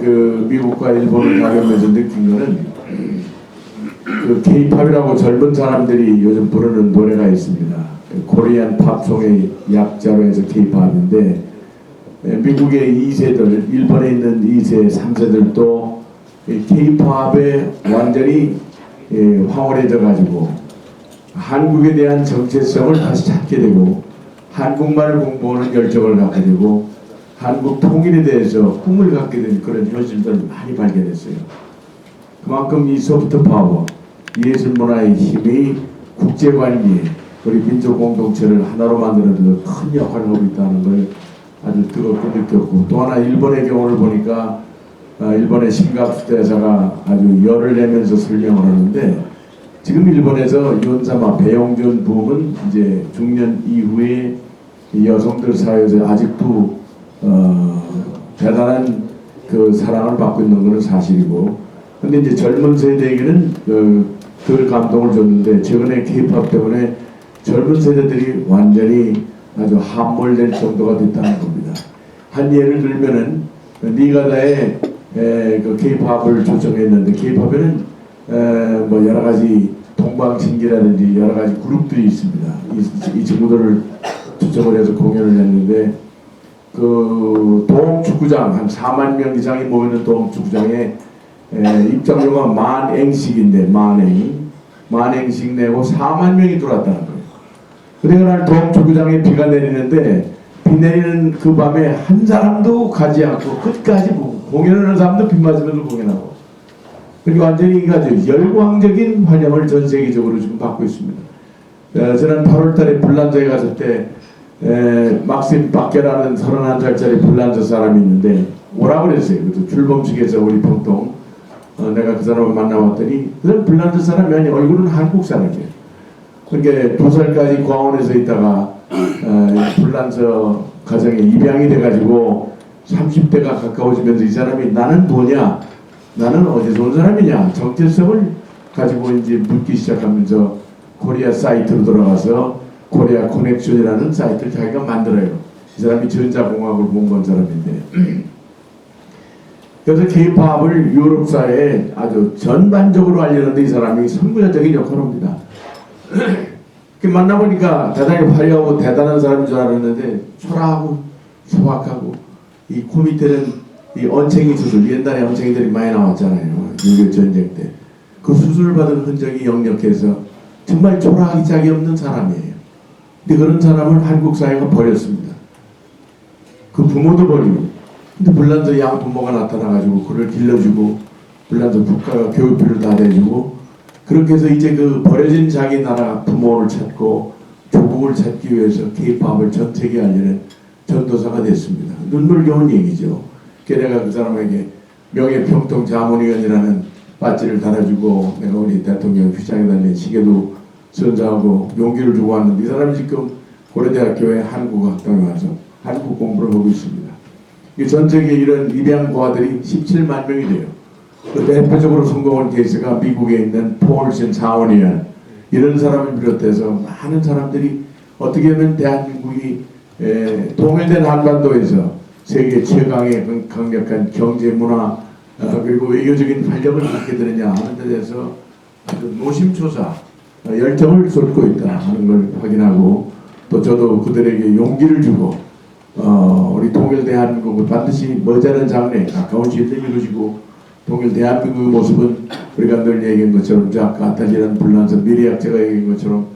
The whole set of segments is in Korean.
그 미국과 일본을 가면서 느낀 거는 그 K-팝이라고 젊은 사람들이 요즘 부르는 노래가 있습니다. 코리안 팝송의 약자로 해서 K-팝인데 예, 미국의 2세들, 일본에 있는 2세, 3세들도 K-팝에 완전히 예, 황홀해져 가지고 한국에 대한 정체성을 다시 찾게 되고 한국말을 공부하는 열정을 갖게 되고 한국 통일에 대해서 꿈을 갖게 된 그런 현실들을 많이 발견했어요. 그만큼 이 소프트 파워, 예술 문화의 힘이 국제 관계, 우리 민족 공동체를 하나로 만드는 데큰 역할을 하고 있다는 걸 아주 뜨겁게 느꼈고 또 하나 일본의 경우를 보니까 아, 일본의 신갑수 대사가 아주 열을 내면서 설명을 하는데 지금 일본에서 윤사마 배용준 부음은 이제 중년 이후에 이 여성들 사이에서 아직도 어, 대단한 그 사랑을 받고 있는 것은 사실이고 근데 이제 젊은 세대에게는 그, 덜 감동을 줬는데 최근에 케이팝 때문에 젊은 세대들이 완전히 아주 함몰될 정도가 됐다는 겁니다. 한 예를 들면은 니가다의 에, 그 케이팝을 조정했는데 케이팝에는 에, 뭐 여러 가지 동방신기라든지 여러 가지 그룹들이 있습니다. 이, 이 친구들을 초청을 해서 공연을 했는데 그 도움축구장 한 4만 명 이상이 모이는 도움축구장에 에, 입장료가 만행씩인데 만행 만행씩 내고 4만 명이 들어왔다는 거예요. 그래서 날 도움축구장에 비가 내리는데 비 내리는 그 밤에 한 사람도 가지 않고 끝까지 보고 공연을 하는 사람도 비 맞으면서 공연하고 그리고 완전히 이거 아주 열광적인 환영을 전 세계적으로 지금 받고 있습니다. 어, 지난 8월달에 불란서에 갔을 때 에, 막심 박계라는 31살짜리 불란서 사람이 있는데 오라고 그랬어요. 그래서 출범식에서 우리 보통 어, 내가 그 사람을 만나봤더니 그 불란서 사람이 아니 얼굴은 한국 사람이에요. 그러니까 두 살까지 과원에서 있다가 어, 불란서 가정에 입양이 돼가지고 30대가 가까워지면서 이 사람이 나는 뭐냐 나는 어디서 온 사람이냐 정체성을 가지고 이제 묻기 시작하면서 코리아 사이트로 들어가서 코리아 커넥션이라는 사이트를 자기가 만들어요. 이 사람이 전자공학을 공부한 사람인데 그래서 K-팝을 유럽 사회에 아주 전반적으로 알리는데 이 사람이 선구자적인 역할을 합니다. 그 만나보니까 대단히 화려하고 대단한 사람인 줄 알았는데 초라하고 소박하고 이 코 밑에는 이 언챙이 수술 옛날에 언챙이들이 많이 나왔잖아요 6.25 전쟁 때 그 수술을 받은 흔적이 역력해서 정말 초라하기 짝이 없는 사람이에요 근데 그런 사람을 한국 사회가 버렸습니다 그 부모도 버리고 근데 불란서 양 부모가 나타나가지고 그를 길러주고 불란서 국가가 교육비를 다 내주고 그렇게 해서 이제 그 버려진 자기 나라 부모를 찾고 조국을 찾기 위해서 케이팝을 전 세계에 알리는 전도사가 됐습니다. 눈물겨운 얘기죠. 걔네가 그 사람에게 명예평통 자문위원이라는 바지를 달아주고 내가 우리 대통령 휘장에 달린 시계도 선사하고 용기를 주고 왔는데 이 사람이 지금 고려대학교에 한국학당에 와서 한국 공부를 하고 있습니다. 이전 세계 이런 입양고아들이 17만 명이 돼요. 그 대표적으로 성공한 케이스가 미국에 있는 폴슨 사원이야 이런 사람을 비롯해서 많은 사람들이 어떻게 하면 대한민국이 에, 통일된 한반도에서 세계 최강의 그 강력한 경제 문화 어, 그리고 외교적인 활력을 갖게 되느냐 하는 데 대해서 노심초사 어, 열정을 쏟고 있다 하는 걸 확인하고 또 저도 그들에게 용기를 주고 어, 우리 통일 대한민국은 반드시 머지않은 장래 가까운 시일에 이루어지고 통일 대한민국의 모습은 우리가 늘 얘기한 것처럼 저 아까 아탈리라는 불란서 미래학자가 얘기한 것처럼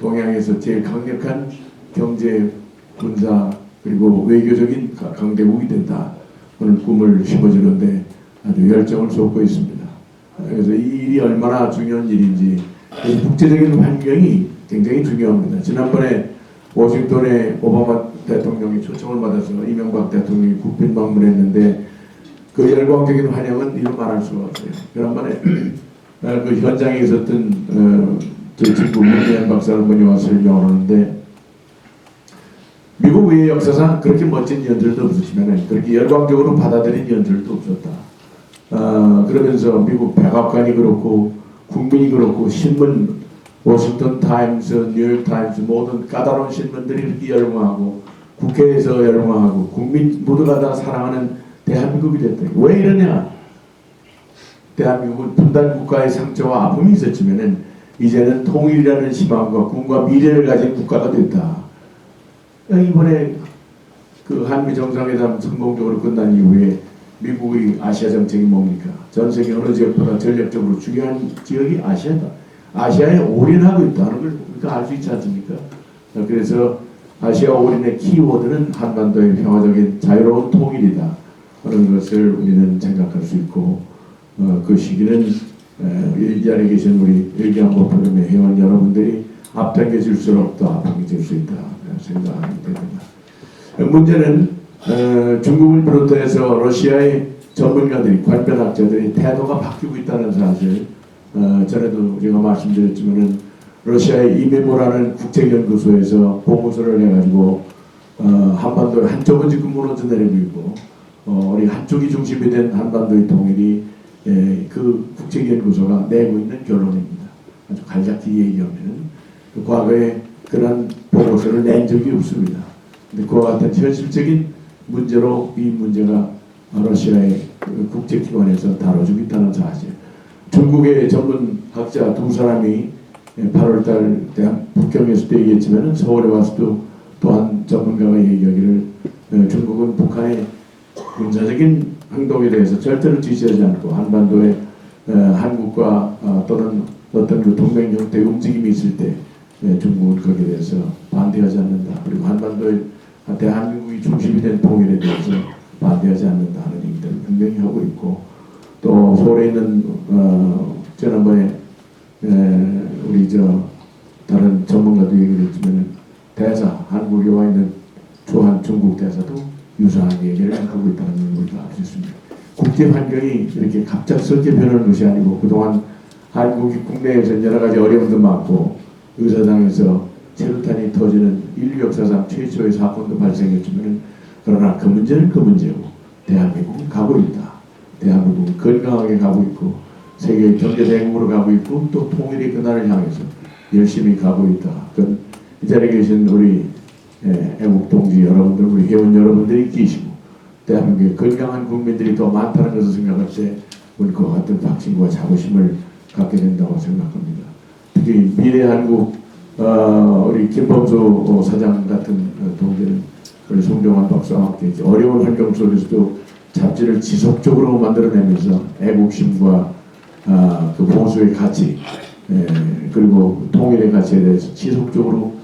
동양에서 제일 강력한 경제, 군사 그리고 외교적인 가- 강대국이 된다. 그런 꿈을 심어주는데 아주 열정을 쏟고 있습니다. 그래서 이 일이 얼마나 중요한 일인지 이 국제적인 환경이 굉장히 중요합니다. 지난번에 워싱턴에 오바마 대통령이 초청을 받아서 이명박 대통령이 국빈 방문했는데 그 열광적인 환영은 이루 말할 수가 없어요. 그런만에 그 현장에 있었던 어, 저 친구 문재인 박사는 분이 와서 설명을 하는데 미국 외의 역사상 그렇게 멋진 연들도 없었지만 그렇게 열광적으로 받아들인 연들도 없었다. 어, 그러면서 미국 백악관이 그렇고 국민이 그렇고 신문 워싱턴 타임스, 뉴욕 타임스 모든 까다로운 신문들이 이렇게 열광하고 국회에서 열광하고 국민 모두가 다 사랑하는 대한민국이 됐다. 왜 이러냐? 대한민국은 분단 국가의 상처와 아픔이 있었지만은 이제는 통일이라는 희망과 꿈과 미래를 가진 국가가 됐다. 이번에 그 한미 정상회담 성공적으로 끝난 이후에 미국의 아시아 정책이 뭡니까? 전 세계 어느 지역보다 전략적으로 중요한 지역이 아시아다. 아시아에 올인하고 있다는 걸 우리가 알 수 있지 않습니까? 그래서 아시아 올인의 키워드는 한반도의 평화적인 자유로운 통일이다. 하는 것을 우리는 생각할 수 있고 어, 그 시기는 에, 이 자리에 계신 우리 일기한보 포럼의 회원 여러분들이 앞당겨질수록 더 앞당겨질 수 있다 생각하게 됩니다. 문제는 어, 중국을 비롯해서 러시아의 전문가들이 관변학자들이 태도가 바뀌고 있다는 사실 어, 전에도 제가 말씀드렸지만은 러시아의 이메모라는 국책연구소에서 보고서를 해가지고 어, 한반도의 한쪽은 지금 무너져 내리고 있고 어, 우리 한쪽이 중심이 된 한반도의 통일이 예, 그 국책연구소가 내고 있는 결론입니다. 아주 간략히 얘기하면은 그 과거에 그런 보고서를 낸 적이 없습니다. 근데 그와 같은 현실적인 문제로 이 문제가 러시아의 그 국제기관에서 다뤄지고 있다는 사실. 중국의 전문 학자 두 사람이 8월달 대한 북경에서도 얘기했지만 서울에 와서도 또한 전문가가 얘기하기를 어, 중국은 북한의 군사적인 행동에 대해서 절대로 지지하지 않고 한반도에 어, 한국과 어, 또는 어떤 그 동맹 형태의 움직임이 있을 때 예, 중국은 거기에 대해서 반대하지 않는다. 그리고 한반도의 대한민국이 중심이 된 통일에 대해서 반대하지 않는다 하는 얘기들을 분명히 하고 있고 또 서울에 있는 어, 지난번에 에, 우리 저 다른 전문가도 얘기를 했지만 대사 한국에 와 있는 주한 중국 대사도 유사한 얘기를 하고 있다는 걸알수 있습니다. 국제 환경이 이렇게 갑작스럽게 변하는 것이 아니고 그동안 한국이 국내에서 여러 가지 어려움도 많고 의사당에서 체류탄이 터지는 인류 역사상 최초의 사건도 발생했지만 그러나 그 문제는 그 문제고 대한민국은 가고 있다. 대한민국은 건강하게 가고 있고 세계 경제 대국으로 가고 있고 또 통일의 그날을 향해서 열심히 가고 있다. 이 자리에 계신 우리 예, 애국 동지 여러분들, 우리 회원 여러분들이 계시고 대한민국의 건강한 국민들이 더 많다는 것을 생각할 때 우리 그와 같은 확신과 자부심을 갖게 된다고 생각합니다. 특히 미래 한국 어, 우리 김범수 사장 같은 어, 동지는 우리 송정환 박사와 함께 어려운 환경 속에서도 잡지를 지속적으로 만들어내면서 애국심과 아, 그 보수의 가치 예, 그리고 통일의 가치에 대해서 지속적으로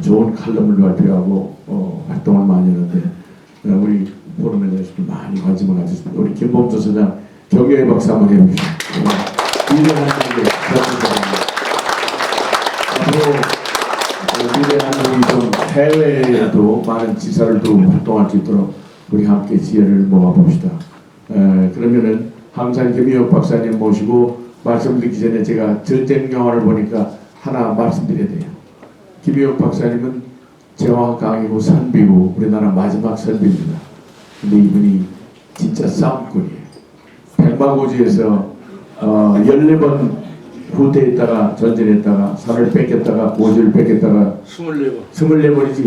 좋은 칼럼을 발표하고 어, 활동을 많이 하는데 어, 우리 포럼에 대해서도 많이 관심을 가졌습니다. 우리 김범수 사장 경례의 박수 한번. 어, 어, 미래한 분이 좀 해외에도 많은 지사를 또 활동할 수 있도록 우리 함께 지혜를 모아봅시다. 에, 그러면은 항상 김희혁 박사님 모시고 말씀드리기 전에 제가 전쟁 영화를 보니까 하나 말씀드려야 돼요. 김희혁 박사님은 제왕 강이고 선비고 우리나라 마지막 선비입니다. 근데 이분이 진짜 싸움꾼이에요. 백마고지에서 어, 14번 후퇴했다가 전전했다가 산을 뺏겼다가 오지를 뺏겼다가 24번. 24번이지.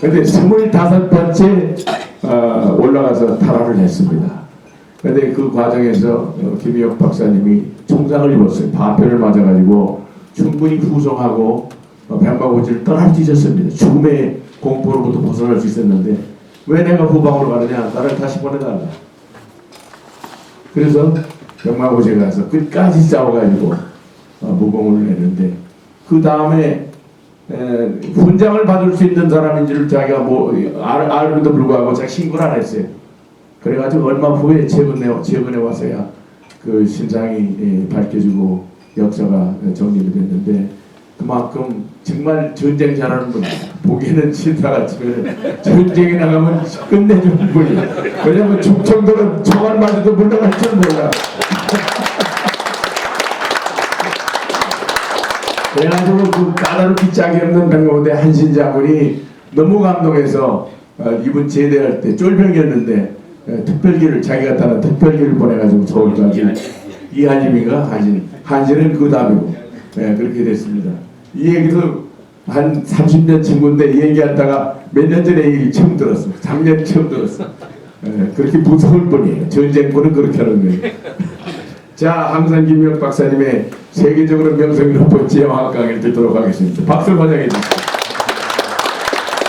근데 25번째 어, 올라가서 탈환을 했습니다. 근데 그 과정에서 어, 김희혁 박사님이 총상을 입었어요. 파편을 맞아가지고 충분히 후송하고 어, 백마고지를 떠날 수 있었습니다. 죽음의 공포로부터 벗어날 수 있었는데 왜 내가 후방으로 가느냐? 나를 다시 보내달라. 그래서 백마고지에 가서 끝까지 싸워가지고 어, 무공을 했는데 그 다음에 훈장을 받을 수 있는 사람인지를 자기가 뭐 알, 알음에도 불구하고 자기 신고를 안 했어요. 그래가지고 얼마 후에 최근에 최근에 와서야 그 신상이 예, 밝혀지고 역사가 정립이 됐는데 그만큼 정말 전쟁 잘하는 분 보기에는 신사 같지만 전쟁에 나가면 끝내주는 분이야. 왜냐면 충청도는 총알 맞아도 물러갈 줄 몰라. 그래가지고 그 까다롭기 짝이 없는 백모대 한신 장군이 너무 감동해서 어, 이분 제대할 때 쫄병이었는데 어, 특별기를 자기가 따라 특별기를 보내가지고 서울까지 이한림이가 한신 한신은 그 다음이고 네, 그렇게 됐습니다. 이 얘기도 한 30년 친구인데 이 얘기하다가 몇 년 전에 이 얘기 처음 들었어. 작년 처음 들었어. 예, 그렇게 무서울 뿐이에요. 전쟁꾼은 그렇게 하는 거예요. 자, 항상 김명 박사님의 세계적으로 명성이 높은 지형학 강의를 듣도록 하겠습니다. 박수 주십시오.